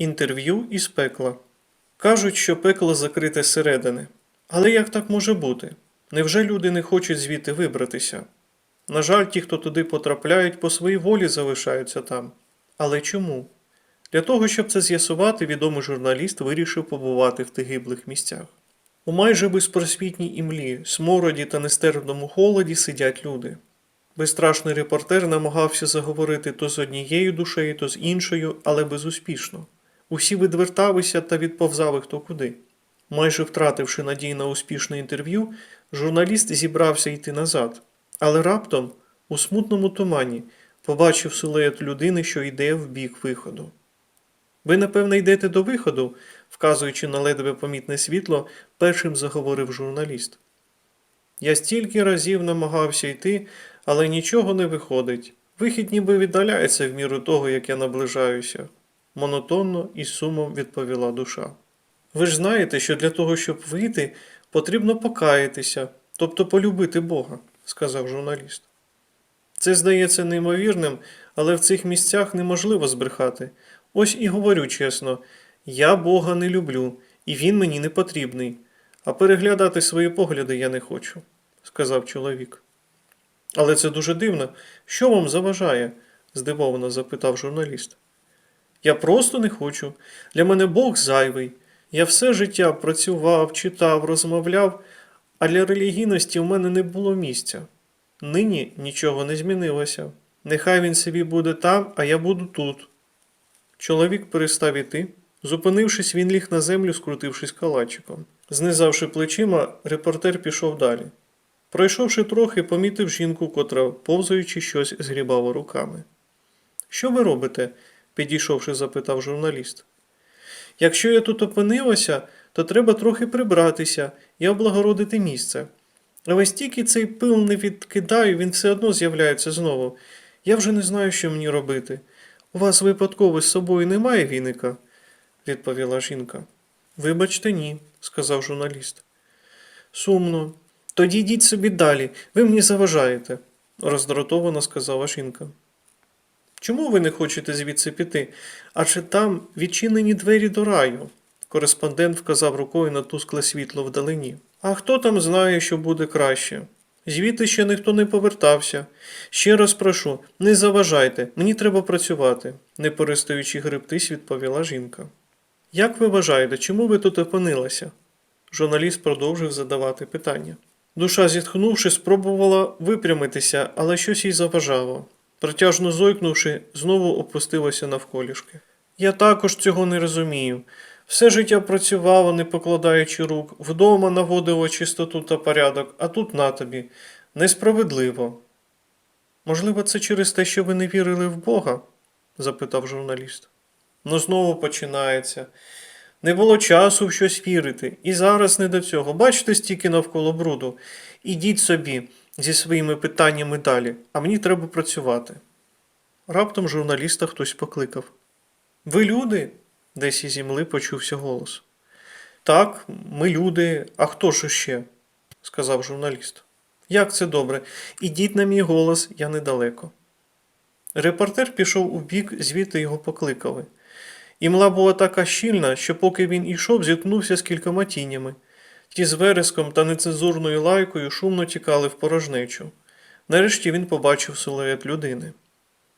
Інтерв'ю із пекла. Кажуть, що пекло закрите зсередини. Але як так може бути? Невже люди не хочуть звідти вибратися? На жаль, ті, хто туди потрапляють, по своїй волі залишаються там. Але чому? Для того, щоб це з'ясувати, відомий журналіст вирішив побувати в тих гиблих місцях. У майже безпросвітній імлі, смороді та нестерпному холоді сидять люди. Безстрашний репортер намагався заговорити то з однією душею, то з іншою, але безуспішно. Усі відверталися та відповзали хто куди. Майже втративши надій на успішне інтерв'ю, журналіст зібрався йти назад, але раптом, у смутному тумані, побачив силует людини, що йде в бік виходу. Ви, напевне, йдете до виходу, вказуючи на ледве помітне світло, першим заговорив журналіст. Я стільки разів намагався йти, але нічого не виходить. Вихід ніби віддаляється в міру того, як я наближаюся, монотонно і сумом відповіла душа. Ви ж знаєте, що для того, щоб вийти, потрібно покаятися, тобто полюбити Бога, сказав журналіст. Це здається неймовірним, але в цих місцях неможливо збрехати. Ось і говорю чесно: я Бога не люблю, і він мені не потрібний, а переглядати свої погляди я не хочу, сказав чоловік. Але це дуже дивно. Що вам заважає? здивовано запитав журналіст. Я просто не хочу. Для мене Бог зайвий. Я все життя працював, читав, розмовляв, а для релігійності в мене не було місця. Нині нічого не змінилося. Нехай він собі буде там, а я буду тут. Чоловік перестав іти. Зупинившись, він ліг на землю, скрутившись калачиком. Знизавши плечима, репортер пішов далі. Пройшовши трохи, помітив жінку, котра, повзаючи щось, згрібала руками. Що ви робите? Підійшовши, запитав журналіст. Якщо я тут опинилася, то треба трохи прибратися і облагородити місце. Але стільки цей пил не відкидаю, він все одно з'являється знову. Я вже не знаю, що мені робити. У вас випадково з собою немає віника? відповіла жінка. Вибачте, ні, сказав журналіст. Сумно. Тоді йдіть собі далі, ви мені заважаєте, роздратовано сказала жінка. Чому ви не хочете звідси піти? Адже там відчинені двері до раю. Кореспондент вказав рукою на тускле світло вдалині. А хто там знає, що буде краще? Звідти ще ніхто не повертався. Ще раз прошу, не заважайте, мені треба працювати, не перестаючи гребтись, відповіла жінка. Як ви вважаєте, чому ви тут опинилися? Журналіст продовжив задавати питання. Душа, зітхнувши, спробувала випрямитися, але щось їй заважало. Протяжно зойкнувши, знову опустилася навколішки. Я також цього не розумію. Все життя працювало, не покладаючи рук, вдома наводило чистоту та порядок, а тут на тобі. Несправедливо. Можливо, це через те, що ви не вірили в Бога? запитав журналіст. Ну, знову починається. Не було часу в щось вірити, і зараз не до цього. Бачите стільки навколо бруду. Ідіть собі зі своїми питаннями далі, а мені треба працювати. Раптом журналіста хтось покликав. Ви люди? десь із земли почувся голос. Так, ми люди, а хто ж ще? сказав журналіст. Як це добре? Ідіть на мій голос, я недалеко. Репортер пішов у бік, звідти його покликали. Імла була така щільна, що поки він ішов, зіткнувся з кількома тінями. Ті з вереском та нецензурною лайкою шумно тікали в порожнечу. Нарешті він побачив силует людини.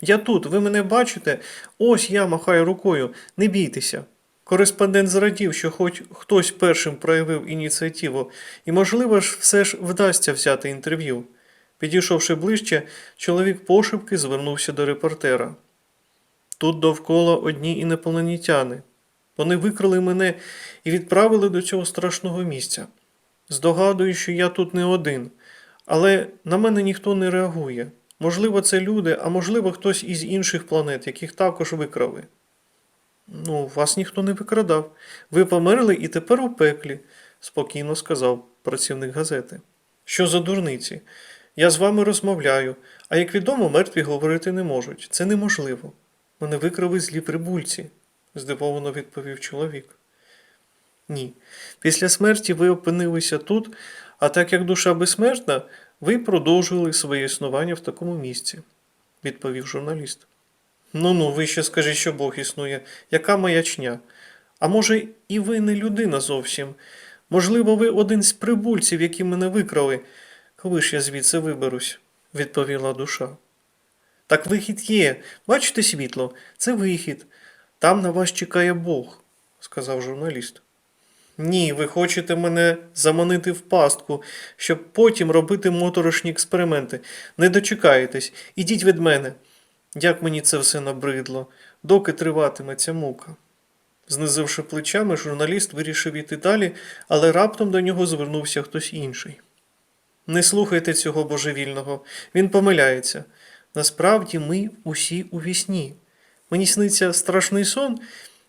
Я тут, ви мене бачите? Ось я махаю рукою, не бійтеся. Кореспондент зрадів, що хоч хтось першим проявив ініціативу, і, можливо ж, все ж вдасться взяти інтерв'ю. Підійшовши ближче, чоловік пошепки звернувся до репортера. Тут довкола одні інопланетяни. Вони викрили мене і відправили до цього страшного місця. Здогадую, що я тут не один, але на мене ніхто не реагує. Можливо, це люди, а можливо, хтось із інших планет, яких також викрали. Ну, вас ніхто не викрадав. Ви померли і тепер у пеклі, спокійно сказав працівник газети. Що за дурниці? Я з вами розмовляю, а як відомо, мертві говорити не можуть. Це неможливо. Мене викрали злі прибульці, здивовано відповів чоловік. Ні. Після смерті ви опинилися тут, а так як душа безсмертна, ви продовжували своє існування в такому місці, відповів журналіст. Ну ну, ви ще скажіть, що Бог існує. Яка маячня? А може, і ви не людина зовсім? Можливо, ви один з прибульців, які мене викрали. Коли ж я звідси виберусь, відповіла душа. Так вихід є. Бачите світло, це вихід. Там на вас чекає Бог, сказав журналіст. Ні, ви хочете мене заманити в пастку, щоб потім робити моторошні експерименти. Не дочекаєтесь, ідіть від мене. Як мені це все набридло, доки триватиме ця мука. Знизивши плечами, журналіст вирішив іти далі, але раптом до нього звернувся хтось інший. Не слухайте цього божевільного, він помиляється. Насправді ми усі у вісні. Мені сниться страшний сон,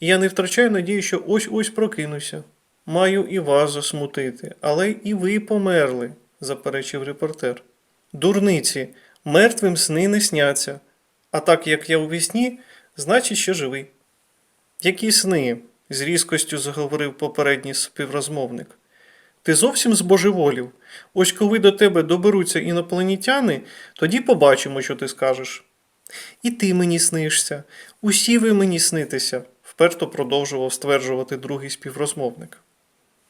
і я не втрачаю надії, що ось ось прокинуся. Маю і вас засмутити, але і ви померли, заперечив репортер. Дурниці, мертвим сни не сняться. А так як я у вісні, значить, що живий. Які сни? з різкостю заговорив попередній співрозмовник. Ти зовсім збожеволів. Ось коли до тебе доберуться інопланетяни, тоді побачимо, що ти скажеш. І ти мені снишся, усі ви мені снитеся, вперто продовжував стверджувати другий співрозмовник.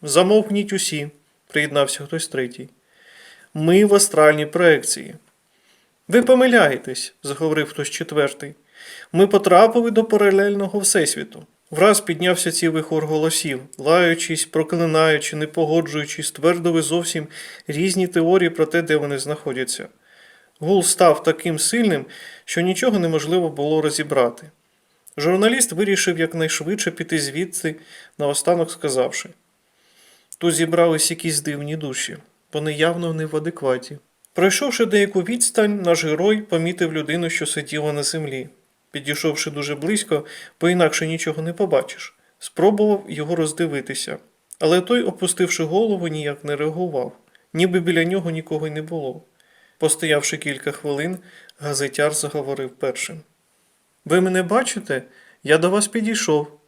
Замовкніть усі, приєднався хтось третій. Ми в астральній проекції. Ви помиляєтесь, заговорив хтось четвертий. Ми потрапили до паралельного всесвіту. Враз піднявся цілий хор голосів, лаючись, проклинаючи, не погоджуючись, твердили зовсім різні теорії про те, де вони знаходяться. Гул став таким сильним, що нічого неможливо було розібрати. Журналіст вирішив якнайшвидше піти звідси, наостанок сказавши: тут зібрались якісь дивні душі, вони явно не в адекваті. Пройшовши деяку відстань, наш герой помітив людину, що сиділа на землі. Підійшовши дуже близько, бо інакше нічого не побачиш, спробував його роздивитися, але той, опустивши голову, ніяк не реагував, ніби біля нього нікого й не було. Постоявши кілька хвилин, газетяр заговорив першим. Ви мене бачите? Я до вас підійшов.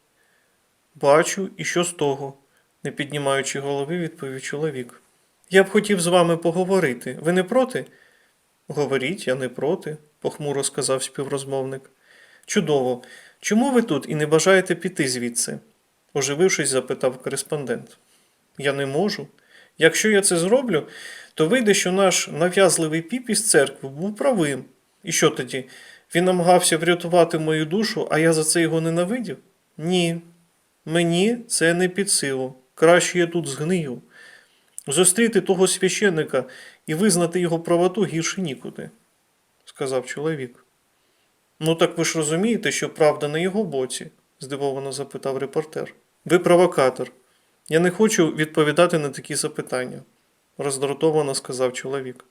Бачу, і що з того? не піднімаючи голови, відповів чоловік. Я б хотів з вами поговорити. Ви не проти? Говоріть, я не проти, похмуро сказав співрозмовник. Чудово. Чому ви тут і не бажаєте піти звідси? оживившись, запитав кореспондент. Я не можу. Якщо я це зроблю, то вийде, що наш нав'язливий піп із церкви був правим. І що тоді? Він намагався врятувати мою душу, а я за це його ненавидів? Ні. Мені це не під силу. Краще я тут згнию. Зустріти того священника і визнати його правоту гірше нікуди, сказав чоловік. Ну так ви ж розумієте, що правда на його боці? здивовано запитав репортер. Ви провокатор. Я не хочу відповідати на такі запитання, роздратовано сказав чоловік.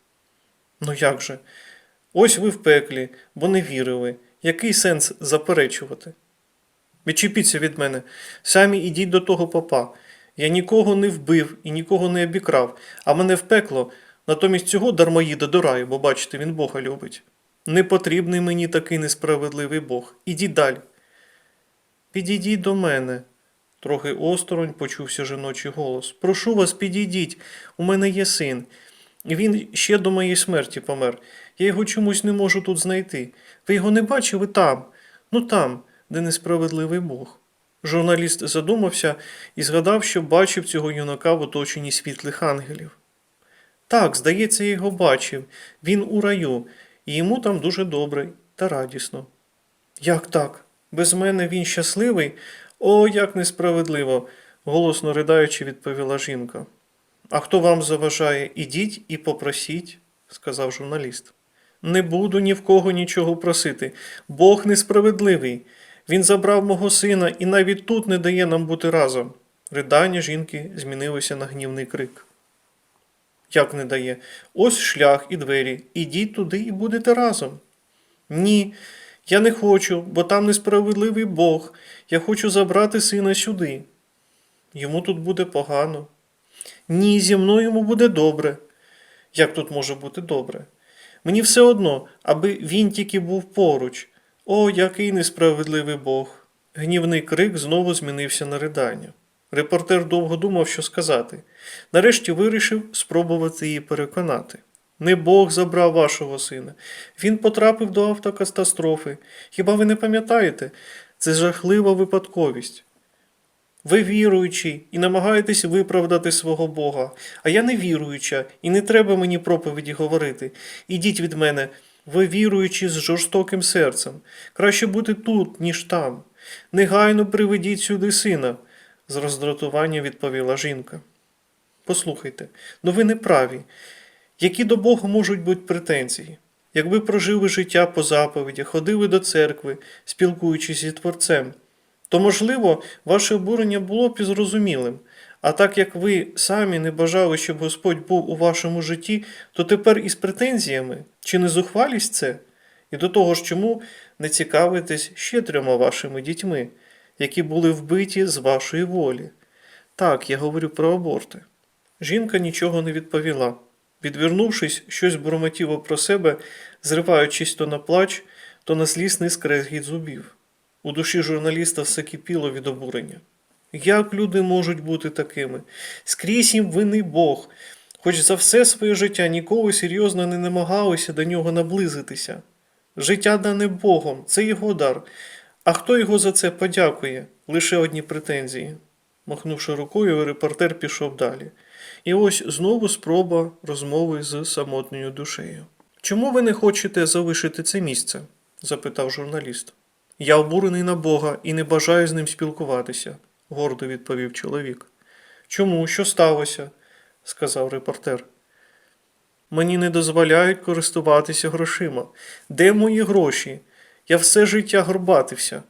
Ну як же? Ось ви в пеклі, бо не вірили. Який сенс заперечувати? Відчепіться від мене, самі ідіть до того попа. Я нікого не вбив і нікого не обікрав, а мене в пекло, натомість цього дармоїда до раю, бо бачите, він Бога любить. Не потрібний мені такий несправедливий Бог. Ідіть далі. Підійдіть до мене. Трохи осторонь почувся жіночий голос. Прошу вас, підійдіть, у мене є син. Він ще до моєї смерті помер. Я його чомусь не можу тут знайти. Ви його не бачили там, ну там, де несправедливий Бог. Журналіст задумався і згадав, що бачив цього юнака в оточенні світлих ангелів. Так, здається, я його бачив. Він у раю, і йому там дуже добре та радісно. Як так? Без мене він щасливий? О, як несправедливо, голосно riдаючи, відповіла жінка. А хто вам заважає, ідіть і попросіть, сказав журналіст. Не буду ні в кого нічого просити. Бог несправедливий. Він забрав мого сина і навіть тут не дає нам бути разом. Ридання жінки змінилося на гнівний крик. Як не дає? Ось шлях і двері. Ідіть туди і будете разом. Ні, я не хочу, бо там несправедливий Бог. Я хочу забрати сина сюди. Йому тут буде погано. Ні, зі мною йому буде добре. Як тут може бути добре? Мені все одно, аби він тільки був поруч. О, який несправедливий Бог. Гнівний крик знову змінився на ридання. Репортер довго думав, що сказати. Нарешті вирішив спробувати її переконати. Не Бог забрав вашого сина. Він потрапив до автокатастрофи. Хіба ви не пам'ятаєте? Це жахлива випадковість. Ви віруючий і намагаєтесь виправдати свого Бога, а я не віруюча, і не треба мені проповіді говорити. Ідіть від мене, ви віруючі з жорстоким серцем. Краще бути тут, ніж там. Негайно приведіть сюди сина, з роздратування відповіла жінка. Послухайте, ну ви не праві. Які до Бога можуть бути претензії? Якби прожили життя по заповідях, ходили до церкви, спілкуючись зі Творцем, то, можливо, ваше обурення було б і зрозумілим. А так як ви самі не бажали, щоб Господь був у вашому житті, то тепер із претензіями, чи не зухвалість це? І до того ж, чому не цікавитесь ще трьома вашими дітьми, які були вбиті з вашої волі? Так, я говорю про аборти. Жінка нічого не відповіла. Відвернувшись, щось бурмотіло про себе, зриваючись то на плач, то на злісний скрегіт зубів. У душі журналіста все кипіло від обурення. Як люди можуть бути такими? Скрізь їм винний Бог, хоч за все своє життя ніколи серйозно не намагалися до нього наблизитися. Життя дане Богом, це його дар. А хто його за це подякує? Лише одні претензії. Махнувши рукою, репортер пішов далі. І ось знову спроба розмови з самотньою душею. Чому ви не хочете залишити це місце? запитав журналіст. Я обурений на Бога і не бажаю з ним спілкуватися, гордо відповів чоловік. Чому? Що сталося? сказав репортер. Мені не дозволяють користуватися грошима. Де мої гроші? Я все життя горбатився.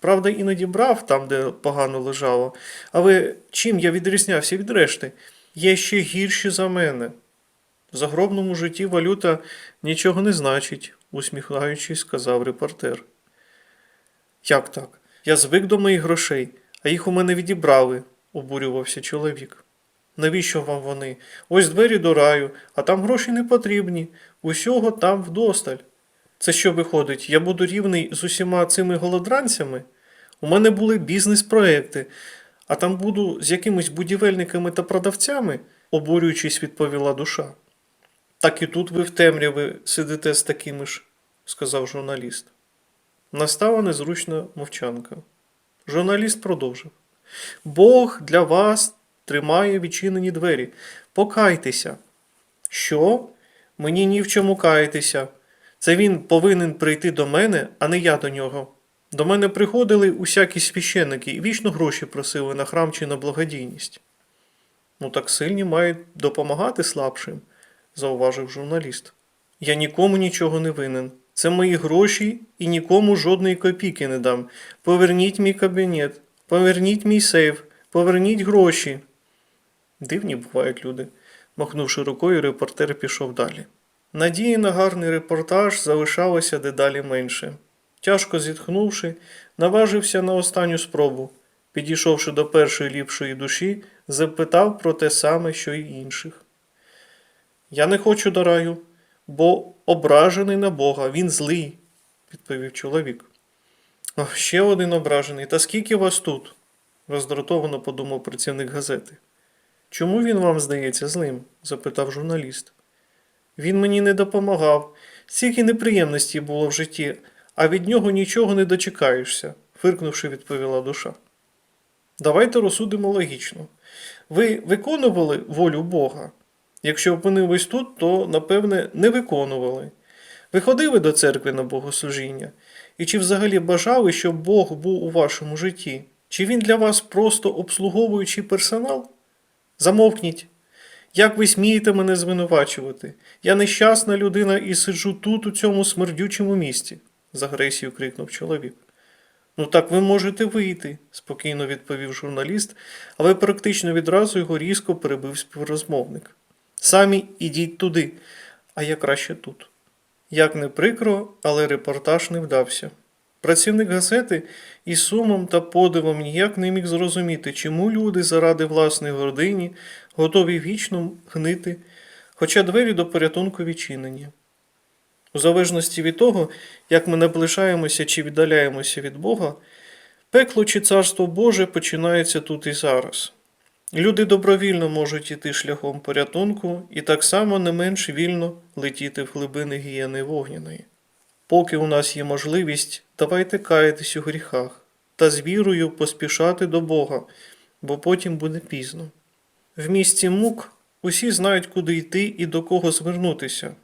Правда, іноді брав там, де погано лежало, але чим я відрізнявся від решти? Є ще гірші за мене. В загробному житті валюта нічого не значить, усміхаючись, сказав репортер. Як так? Я звик до моїх грошей, а їх у мене відібрали, обурювався чоловік. Навіщо вам вони? Ось двері до раю, а там гроші не потрібні. Усього там вдосталь. Це що виходить, я буду рівний з усіма цими голодранцями? У мене були бізнес-проекти, а там буду з якимись будівельниками та продавцями, обурюючись, відповіла душа. Так і тут ви в темряві сидите з такими ж, сказав журналіст. Настала незручна мовчанка. Журналіст продовжив. Бог для вас тримає відчинені двері. Покайтеся. Що? Мені ні в чому каятися. Це він повинен прийти до мене, а не я до нього. До мене приходили усякі священники і вічно гроші просили на храм чи на благодійність. Ну так сильні мають допомагати слабшим, зауважив журналіст. Я нікому нічого не винен. Це мої гроші і нікому жодної копійки не дам. Поверніть мій кабінет, поверніть мій сейф, поверніть гроші. Дивні бувають люди. Махнувши рукою, репортер пішов далі. Надії на гарний репортаж залишалося дедалі менше. Тяжко зітхнувши, наважився на останню спробу. Підійшовши до першої ліпшої душі, запитав про те саме, що й інших. Я не хочу до раю, бо ображений на Бога, він злий, відповів чоловік. Ще один ображений. Та скільки вас тут? роздратовано подумав працівник газети. Чому він вам здається злим? запитав журналіст. Він мені не допомагав. Стільки неприємностей було в житті, а від нього нічого не дочекаєшся, фиркнувши, відповіла душа. Давайте розсудимо логічно. Ви виконували волю Бога? Якщо опинились тут, то, напевне, не виконували. Ви ходили до церкви на богослужіння? І чи взагалі бажали, щоб Бог був у вашому житті? Чи він для вас просто обслуговуючий персонал? Замовкніть. Як ви смієте мене звинувачувати? Я нещасна людина і сиджу тут, у цьому смердючому місці, з агресією крикнув чоловік. Ну так ви можете вийти, спокійно відповів журналіст, але практично відразу його різко перебив співрозмовник. Самі ідіть туди, а я краще тут. Як не прикро, але репортаж не вдався. Працівник газети із сумом та подивом ніяк не міг зрозуміти, чому люди заради власної гордині готові вічно гнити, хоча двері до порятунку відчинені. У залежності від того, як ми наближаємося чи віддаляємося від Бога, пекло чи царство Боже починається тут і зараз. Люди добровільно можуть іти шляхом порятунку і так само не менш вільно летіти в глибини гієни вогняної. Поки у нас є можливість, давайте каятись у гріхах та з вірою поспішати до Бога, бо потім буде пізно. В місті мук усі знають, куди йти і до кого звернутися,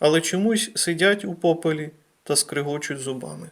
але чомусь сидять у попелі та скригочуть зубами.